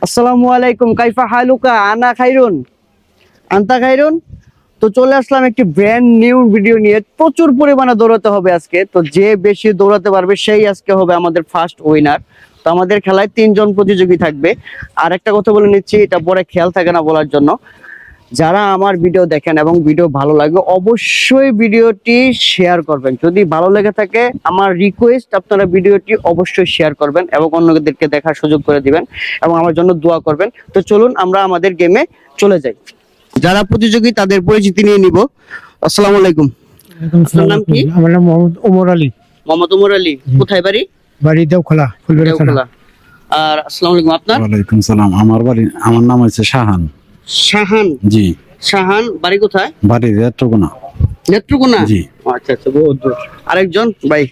আসসালামু আলাইকুম, কাইফা হালুকা, আনা খাইরুন? আন্তা খাইরুন? তো চলে আসলাম একটি ব্র্যান্ড নিউ ভিডিও নিয়ে। প্রচুর পরিমাণে দৌড়াতে হবে আজকে। তো যে বেশি দৌড়াতে পারবে, সেই আজকে হবে আমাদের ফার্স্ট উইনার তো আমাদের খেলায় তিনজন প্রতিযোগী থাকবে। আর একটা কথা বলে নিচ্ছি, এটা পরে খেয়াল থাকে না বলার জন্য। যারা আমার ভিডিও দেখেন এবং ভিডিও ভালো লাগে অবশ্যই ভিডিওটি শেয়ার করবেন। যদি ভালো লেগে থাকে আমার রিকোয়েস্ট আপনারা ভিডিওটি অবশ্যই শেয়ার করবেন এবং অন্যদেরকে দেখার সুযোগ করে দিবেন এবং আমার জন্য দোয়া করবেন। তো চলুন আমরা আমাদের গেমে চলে যাই। যারা প্রতিযোগী তাদের পরিচিতি নিয়ে নিব। আসসালামু আলাইকুম। আপনার নাম কি? আমার নাম মোহাম্মদ ওমর আলী। মোহাম্মদ উমর আলী কোথায় বাড়ি? বাড়ি দেওখোলা ফুলবেড়া থানা। আর আসসালামু আলাইকুম আপনার? ওয়ালাইকুম সালাম। আমার বাড়ি আমার নাম হচ্ছে শাহান। শাহান। জি। শাহান বাড়ি কোথায়? বাড়ি রেট্রোকোনা নেত্রকোনা? জি। আচ্ছা আচ্ছা বহুত দূর। আরেকজন? ভাই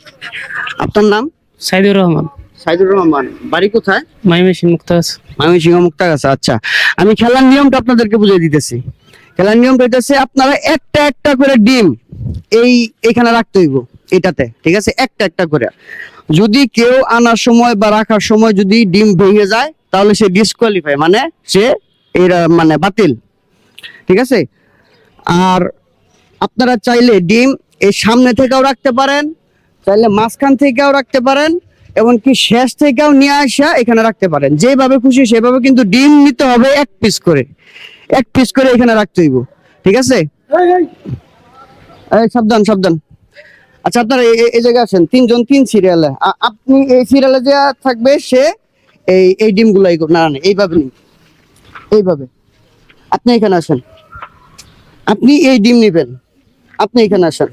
আপনার নাম? সাইদুর রহমান। সাইদুর রহমান। বাড়ি কোথায়? মাইমেশিন মুক্তাজ ময়মনসিংহ মুক্তাগাছা আচ্ছা। আমি খেলার নিয়মটা আপনাদেরকে বুঝিয়ে দিতেছি। খেলার নিয়মটা হইতেছে আপনারা একটা একটা করে ডিম এই এখানে রাখতে হইব এটাতে ঠিক আছে? একটা একটা করে। যদি কেউ আনার সময় বা রাখার সময় যদি ডিম ভেঙে যায় তাহলে সে ডিসকোয়ালিফাই মানে সে এরা মানে বাতিল। ঠিক আছে? আর আপনারা চাইলে ডিম এই সামনে থেকেও রাখতে পারেন, চাইলে মাঝখান থেকেও রাখতে পারেন, এমনকি শেষ থেকেও নিয়ে আসা এখানে রাখতে পারেন। যেভাবে খুশি সেভাবে কিন্তু ডিম নিতে হবে এক পিস করে। এক পিস করে এখানে রাখতে হইব। ঠিক আছে? সাবধান সাবধান। আচ্ছা আপনারা এই- জায়গায় আছেন তিনজন, তিন সিরিয়ালে আপনি এই সিরিয়ালে যে থাকবে সে এই এই ডিমগুলো না এইভাবে নিন। এইভাবে। আপনি এখানে আসেন। আপনি এই ডিম নিবেন। আপনি এখানে আসেন।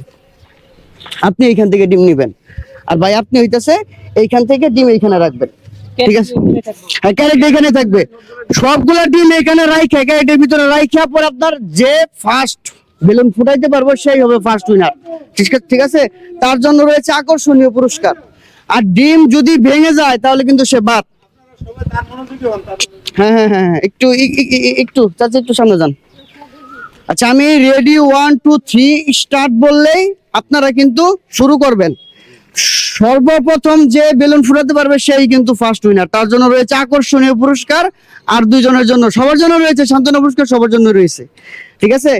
আপনি এইখান থেকে ডিম নিবেন। আর ভাই, আপনি হইতাছে এইখান থেকে ডিম এইখানে রাখবেন। হ্যাঁ এখানে থাকবে। সবগুলা ডিম রাইখে ভিতরে পর আপনার যে ফার্স্ট পারব, সেই হবে ফার্স্ট উইনার ঠিক আছে? তার জন্য রয়েছে আকর্ষণীয় পুরস্কার। আর ডিম যদি ভেঙে যায়, তাহলে কিন্তু সে বাদ। হ্যাঁ হ্যাঁ হ্যাঁ একটু একটু, চাচা, একটু সামনে যান। আচ্ছা আমি ready one, two, three start বললেই আপনারা কিন্তু শুরু করবেন। সর্বপ্রথম যে বেলুন ফুটাতে পারবে সেই কিন্তু ফার্স্ট উইনার তার জন্য রয়েছে আকর্ষণীয় পুরস্কার আর দুইজনের জন্য, সবার জন্য রয়েছে সান্ত্বনা পুরস্কার, সবার জন্য রয়েছে। ঠিক আছে?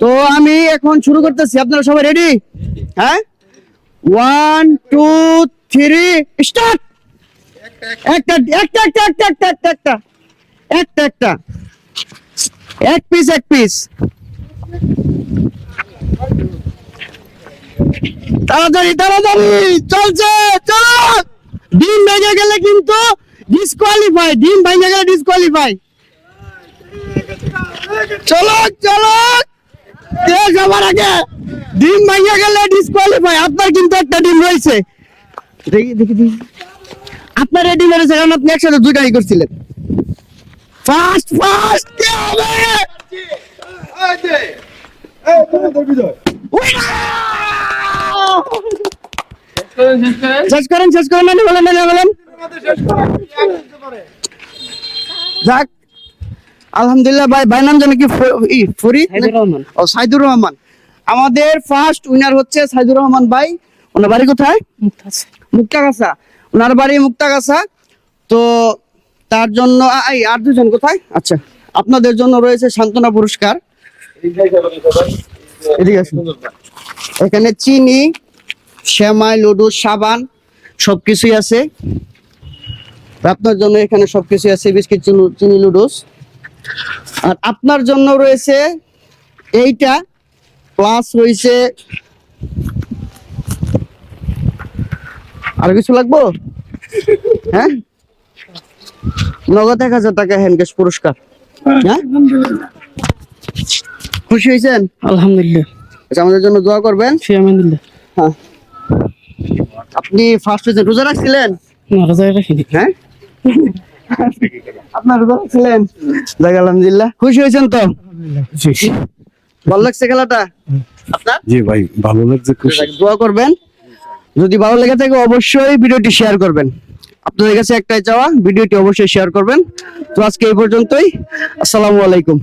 তো আমি এখন শুরু করতেছি। আপনারা সবাই রেডি হ্যাঁ? ওয়ান টু থ্রি স্টার্ট একটা একটা একটা একটা একটা একটা একটা একটা এক পিস এক পিস তাড়াতাড়ি তাড়াতাড়ি। চলছে, চলো। ডিম ভেঙে গেলে কিন্তু ডিসকোয়ালিফাই ডিম ভেঙে গেলে ডিসকোয়ালিফাই চলো চলো। কে সবার আগে ডিম ভেঙে গেলে ডিসকোয়ালিফাই আপনার কিন্তু একটা ডিম রয়েছে। দেখি দেখি দেখি। আপনার রেডি মেরেছে কারণ আপনি একসাথে দুইটাই করছিলেন। ফাস্ট ফাস্ট কে হবে? শেষ করেন শেষ করেন মানে বলেন মানে বলেন। যাক আলহামদুলিল্লাহ ভাই ভাই নাম জানি কি? ফরিদ রহমান। ও সাইদুর রহমান। আমাদের ফার্স্ট উইনার হচ্ছে সাইদুর রহমান ভাই। ওনার বাড়ি কোথায়? মুক্তাগাছা। ওনার বাড়ি মুক্তাগাছা। তো তার জন্য এই আর দুজন কোথায়? আচ্ছা আপনাদের জন্য রয়েছে সান্ত্বনা পুরস্কার। এখানে চিনি শ্যামাই লডু, সাবান, সবকিছুই আছে। আপনার জন্য এখানে সবকিছু আছে, বিস্কিট চিনি, লুডুস। আর আপনার জন্য রয়েছে এইটা, প্লাস রয়েছে আর কিছু লাগবো? হ্যাঁ? নগদ এক হাজার টাকা হ্যান্ড ক্যাশ পুরস্কার। হ্যাঁ? খুশি হয়েছেন? আলহামদুলিল্লাহ। আচ্ছা আমাদের জন্য দোয়া করবেন। হ্যাঁ। আপনি ফার্স্ট হয়েছেন। রোজা রাখছিলেন? না রোজা রাখিনি। হ্যাঁ? আপনার রোজা রাখছিলেন? যাক আলহামদুলিল্লাহ। খুশি হয়েছেন তো? ভালো লাগছে খেলাটা? আপনার? জি ভাই ভালো লাগছে খুশি। দোয়া করবেন। যদি ভালো লেগে থাকে, অবশ্যই ভিডিওটি শেয়ার করবেন। আপনাদের কাছে একটাই চাওয়া, ভিডিওটি অবশ্যই শেয়ার করবেন। তো আজকে এই পর্যন্তই। আসসালামু আলাইকুম।